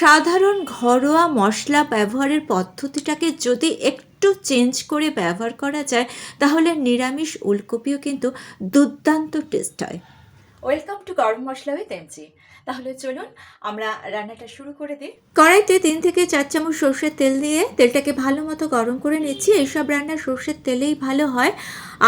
সাধারণ ঘরোয়া মশলা ব্যবহারের পদ্ধতিটাকে যদি একটু চেঞ্জ করে ব্যবহার করা যায়, তাহলে নিরামিষ উলকপিও কিন্তু দুর্দান্ত টেস্ট হয়। ওয়েলকাম টু গরম মশলা উইথ এমজি তাহলে চলুন আমরা রান্নাটা শুরু করে দিই। কড়াইতে তিন থেকে চার চামচ সর্ষের তেল দিয়ে তেলটাকে ভালো মতো গরম করে নিচ্ছি। এইসব রান্না সর্ষের তেলেই ভালো হয়।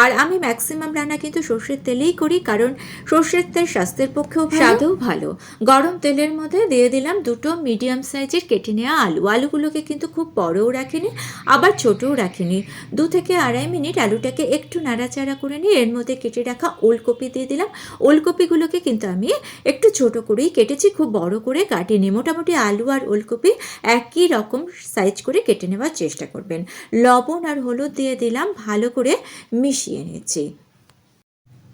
আর আমি ম্যাক্সিমাম রান্না কিন্তু সর্ষের তেলেই করি কারণ সর্ষের তেল স্বাস্থ্যের পক্ষেও স্বাদেও ভালো। গরম তেলের মধ্যে দিয়ে দিলাম দুটো মিডিয়াম সাইজের কেটে নেওয়া আলু। আলুগুলোকে কিন্তু খুব বড়ও রাখিনি আবার ছোটও রাখিনি। দু থেকে আড়াই মিনিট আলুটাকে একটু নাড়াচাড়া করে নিয়ে এর মধ্যে কেটে রাখা ওলকপি দিয়ে দিলাম। ওলকপিগুলোকে কিন্তু আমি একটু ছোট করেই কেটেছি, খুব বড় করে কাটিনি। মোটামুটি আলু আর ওলকপি একই রকম সাইজ করে কেটে নেওয়ার চেষ্টা করবেন। লবণ আর হলুদ দিয়ে দিলাম, ভালো করে মিশিয়ে নিচ্ছি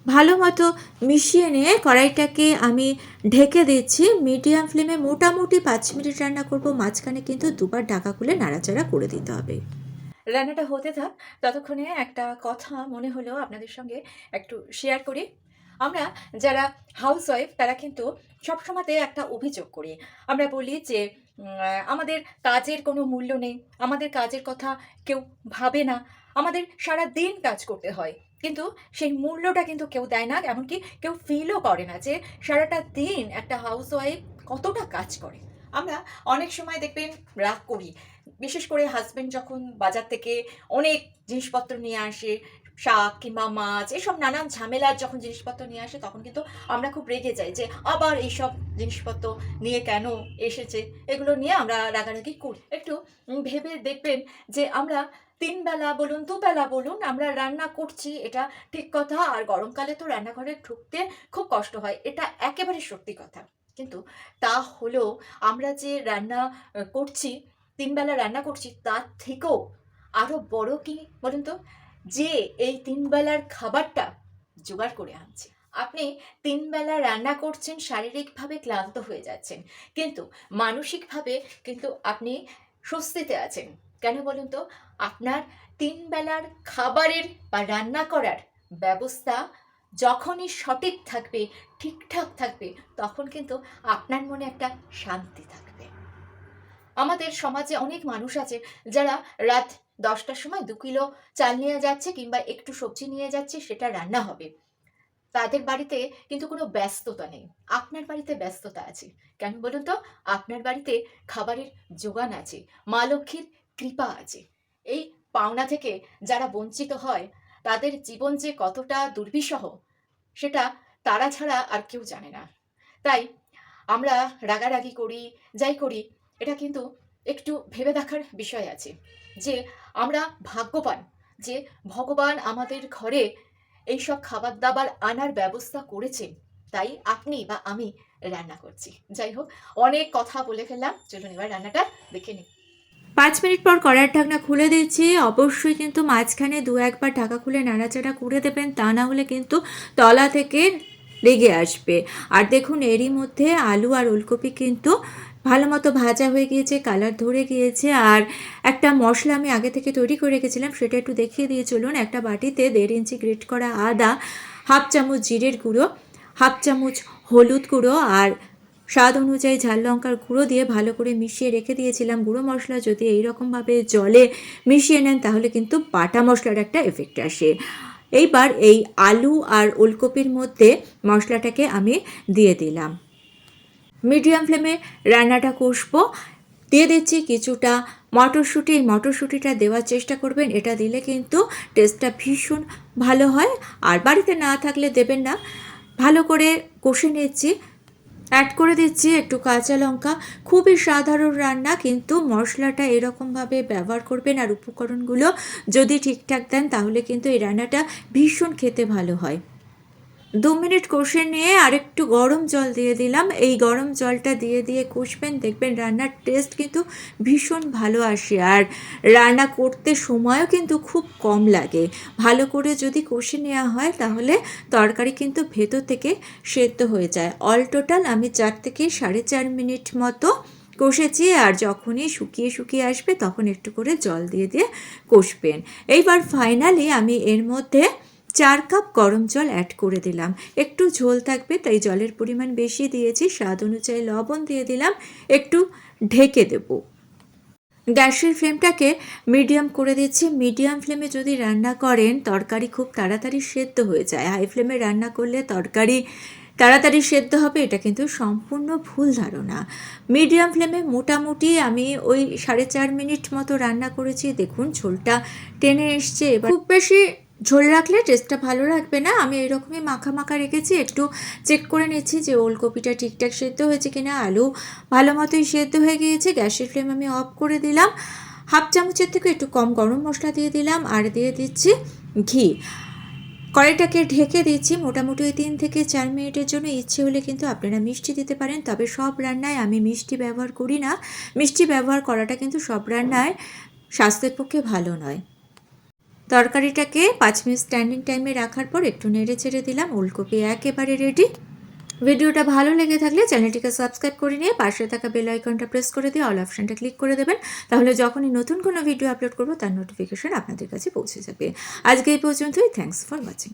ভালো মতো মিশিয়ে নিয়ে কড়াইটাকে আমি ঢেকে দিচ্ছি। মিডিয়াম ফ্লেমে মোটামুটি পাঁচ মিনিট রান্না করব, মাঝখানে কিন্তু দুবার ঢাকা খুলে নাড়াচাড়া করে দিতে হবে। রান্নাটা হতে থাক। ততক্ষণে একটা কথা মনে হলো আপনাদের সঙ্গে একটু শেয়ার করি। আমরা যারা হাউস ওয়াইফ তারা কিন্তু সবসময়তে একটা অভিযোগ করি। আমরা বলি যে আমাদের কাজের কোনো মূল্য নেই, আমাদের কাজের কথা কেউ ভাবে না, আমাদের সারা দিন কাজ করতে হয়। কিন্তু সেই মূল্যটা কিন্তু কেউ দেয় না, এমনকি কেউ ফিলও করে না যে, সারাটা দিন একটা হাউস ওয়াইফ কতটা কাজ করে। আমরা অনেক সময় দেখবেন রাগ করি। বিশেষ করে হাজব্যান্ড যখন বাজার থেকে অনেক জিনিসপত্র নিয়ে আসে শাক কিংবা মাছ, এসব নানান ঝামেলার যখন জিনিসপত্র নিয়ে আসে, তখন কিন্তু আমরা খুব রেগে যাই যে, আবার এইসব জিনিসপত্র নিয়ে কেন এসেছে? এগুলো নিয়ে আমরা রাগারাগি করি। একটু ভেবে দেখবেন যে, আমরা তিন বেলা বলুন দুবেলা বলুন, আমরা রান্না করছি, এটা ঠিক কথা। আর গরমকালে তো রান্নাঘরে ঢুকতে খুব কষ্ট হয়, এটা একেবারে সত্যি কথা। কিন্তু তা হলেও আমরা যে রান্না করছি, তিন বেলা রান্না করছি, তার থেকেও আরও বড় কি বলুন তো? যে এই তিন বেলার খাবারটা জোগাড় করে আনছে। আপনি তিন বেলা রান্না করছেন, শারীরিকভাবে ক্লান্ত হয়ে যাচ্ছেন। কিন্তু মানসিকভাবে কিন্তু আপনি স্বস্তিতে আছেন। কেন বলুন তো? আপনার তিন বেলার খাবারের বা রান্না করার ব্যবস্থা যখনই সঠিক থাকবে, ঠিকঠাক থাকবে, তখন কিন্তু আপনার মনে একটা শান্তি থাকবে। আমাদের সমাজে অনেক মানুষ আছে যারা রাত দশটার সময় দু কিলো চাল নিয়ে যাচ্ছে কিংবা একটু সবজি নিয়ে যাচ্ছে, সেটা রান্না হবে। তাদের বাড়িতে কিন্তু কোনো ব্যস্ততা নেই। আপনার বাড়িতে ব্যস্ততা আছে? কেন বলুন তো? আপনার বাড়িতে খাবারের যোগান আছে, মা লক্ষ্মীর কৃপা আছে। এই পাওনা থেকে যারা বঞ্চিত হয়, তাদের জীবন যে কতটা দুর্বিষহ, সেটা তারা ছাড়া আর কেউ জানে না। তাই আমরা রাগারাগি করি, যাই করি, এটা কিন্তু একটু ভেবে দেখার বিষয় আছে। যে আমরা ভাগ্যবান, যে ভগবান আমাদের ঘরে এইসব খাবার দাবার আনার ব্যবস্থা করেছেন তাই আপনি বা আমি রান্না করছি। যাই হোক, অনেক কথা বলে ফেললাম, চলুন এবার রান্নাটা দেখে নিই। পাঁচ মিনিট পর কড়ার ঢাকনা খুলে দিচ্ছি। অবশ্যই কিন্তু মাঝখানে দু একবার ঢাকা খুলে নাড়াচাড়া করে দেবেন, তা না হলে কিন্তু তলা থেকে লেগে আসবে। আর দেখুন, এরই মধ্যে আলু আর ওলকপি কিন্তু ভালো মতো ভাজা হয়ে গিয়েছে কালার ধরে গিয়েছে, আর একটা মশলা আমি আগে থেকে তৈরি করে রেখেছিলাম, সেটা একটু দেখিয়ে দিয়ে চলুন। একটা বাটিতে দেড় ইঞ্চি গ্রেট করা আদা, হাফ চামচ জিরের গুঁড়ো, হাফ চামচ হলুদ গুঁড়ো, আর স্বাদ অনুযায়ী ঝাল লঙ্কার গুঁড়ো দিয়ে ভালো করে মিশিয়ে রেখে দিয়েছিলাম গুঁড়ো মশলা। যদি এইরকমভাবে জলে মিশিয়ে নেন, তাহলে কিন্তু বাটা মশলার একটা এফেক্ট আসে। এইবার এই আলু আর ওলকপির মধ্যে মশলাটাকে আমি দিয়ে দিলাম। মিডিয়াম ফ্লেমে রান্নাটা কষবো। দিয়ে দিচ্ছি কিছুটা মটরশুঁটি। মটরশুঁটিটা দেওয়ার চেষ্টা করবেন। এটা দিলে কিন্তু টেস্টটা ভীষণ ভালো হয়। আর বাড়িতে না থাকলে দেবেন না। ভালো করে কষে নিচ্ছি। অ্যাড করে দিচ্ছি একটু কাঁচা লঙ্কা। খুবই সাধারণ রান্না, কিন্তু মশলাটা এরকমভাবে ব্যবহার করবেন আর উপকরণগুলো যদি ঠিকঠাক দেন, তাহলে কিন্তু এই রান্নাটা ভীষণ খেতে ভালো হয়। দু মিনিট কষে নিয়ে আরেকটু গরম জল দিয়ে দিলাম। এই গরম জলটা দিয়ে দিয়ে কষবেন, দেখবেন রান্নার টেস্ট কিন্তু ভীষণ ভালো আসে। আর রান্না করতে সময়ও কিন্তু খুব কম লাগে। ভালো করে যদি কষে নেওয়া হয়, তাহলে তরকারি কিন্তু ভেতর থেকে সেদ্ধ হয়ে যায়। অল টোটাল আমি চার থেকে সাড়ে চার মিনিট মতো কষেছি, আর যখনই শুকিয়ে শুকিয়ে আসবে, তখন একটু করে জল দিয়ে দিয়ে কষবেন। এইবার ফাইনালি আমি এর মধ্যে চার কাপ গরম জল অ্যাড করে দিলাম। একটু ঝোল থাকবে, তাই জলের পরিমাণ বেশি দিয়েছি। স্বাদ অনুযায়ী লবণ দিয়ে দিলাম। একটু ঢেকে দেবো। গ্যাসের ফ্লেমটাকে মিডিয়াম করে দিচ্ছি। মিডিয়াম ফ্লেমে যদি রান্না করেন, তরকারি খুব তাড়াতাড়ি সেদ্ধ হয়ে যায়। হাই ফ্লেমে রান্না করলে তরকারি তাড়াতাড়ি সেদ্ধ হবে, এটা কিন্তু সম্পূর্ণ ভুল ধারণা। মিডিয়াম ফ্লেমে মোটামুটি আমি ওই সাড়ে চার মিনিট মতো রান্না করেছি। দেখুন, ঝোলটা টেনে এসছে। এবার খুব বেশি ঝোল রাখলে টেস্টটা ভালো রাখবে না। আমি এরকমই মাখা মাখা রেখেছি। একটু চেক করে নিচ্ছি যে ওলকপিটা ঠিকঠাক সেদ্ধ হয়েছে কিনা। আলু ভালো মতোই সেদ্ধ হয়ে গিয়েছে। গ্যাসের ফ্লেম আমি অফ করে দিলাম। হাফ চামচের থেকে একটু কম গরম মশলা দিয়ে দিলাম আর দিয়ে দিচ্ছি ঘি। কড়াইটাকে ঢেকে দিচ্ছি। মোটামুটি ওই তিন থেকে চার মিনিটের জন্য। ইচ্ছে হলে কিন্তু আপনারা মিষ্টি দিতে পারেন। তবে সব রান্নায় আমি মিষ্টি ব্যবহার করি না। মিষ্টি ব্যবহার করাটা কিন্তু সব রান্নায় স্বাস্থ্যের পক্ষে ভালো নয়। তরকারিটাকে পাঁচ মিনিট স্ট্যান্ডিং টাইমে রাখার পর একটু নেড়ে চেড়ে দিলাম, ওলকপি একেবারে রেডি ভিডিওটা ভালো লেগে থাকলে চ্যানেলটিকে সাবস্ক্রাইব করে নিয়ে পাশে থাকা বেল আইকনটা প্রেস করে দিয়ে অল অপশানটা ক্লিক করে দেবেন। তাহলে যখনই নতুন কোনো ভিডিও আপলোড করব, তার নোটিফিকেশান আপনাদের কাছে পৌঁছে যাবে। আজকে এই পর্যন্তই থ্যাংকস ফর ওয়াচিং